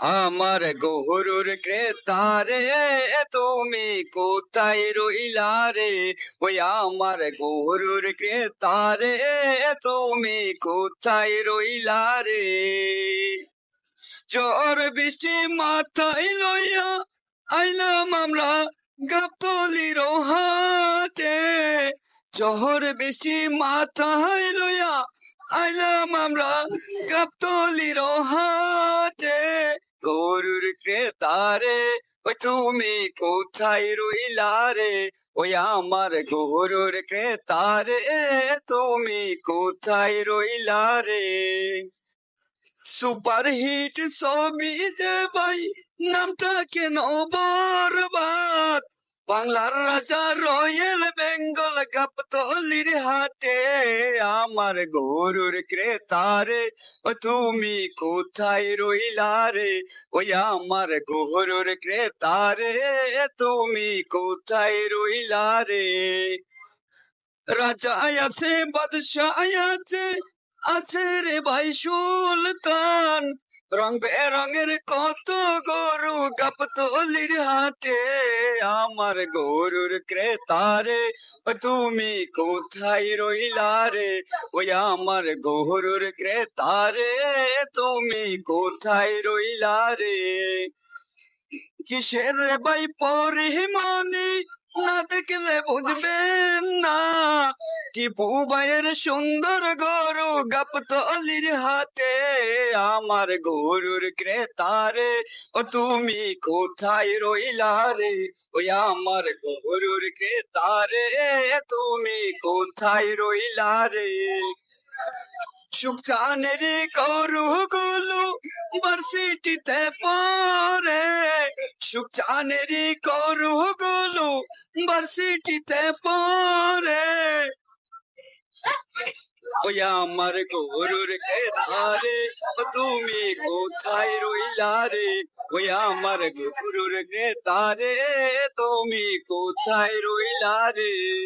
আমার গরুর ক্রেতারে, তুমি কোথায় রইলা রে ওই আমার গরুর ক্রেতারে, তুমি কোথায় রইলা রে জ্বর বৃষ্টি মাথায় লইয়া আইলাম আমরা গাবতলির হাটে জ্বর বৃষ্টি মাথায় লইয়া আইলাম আমরা গাবতলির হাটে গরুর ক্রেতারে ওই তুমি কোথায় রইলা রে ওই আমার গরুর ক্রেতারে তুমি কোথায় রইলা রে সুপার হিট ছবি যে ভাই, নামটা কেন বরবাদ? বাংলার রাজা রয়েল বেঙ্গল গাবতলির হাটে। আমার গরুর ক্রেতারে ও তুমি কোথায় রইলা রে ওই আমার গরুর ক্রেতারে তুমি কোথায় রইলা রে রাজা আছে বাদশাহ আছে আছে রে ভাই সুলতান রং বেরঙের কত গাবতলির হাটে আমার গরুর ক্রেতারে তুমি কোথায় রইলা রে ওই আমার গরুর ক্রেতারে তুমি কোথায় রইলা রে কিসের ভাই পরিমাণে না দেখলে বুঝবেন না। টিপু ভাইয়ের সুন্দর গরু গাবতলির হাটে আমার গরুর ক্রেতারে ও তুমি কোথায় রইলা রে? ওই আমার গরুর ক্রেতারে তুমি কোথায় রইলা রে? সুখানের গরু গুলো ভার্সিটিতে পড়ে। সুখানের গরু করুগুলো ভার্সিটিতে পরে ওই আমার গরুর ধারে তুমি কোথায় রইলা রে? ওই আমার গরুর ধারে তুমি কোথায় রইলা রে?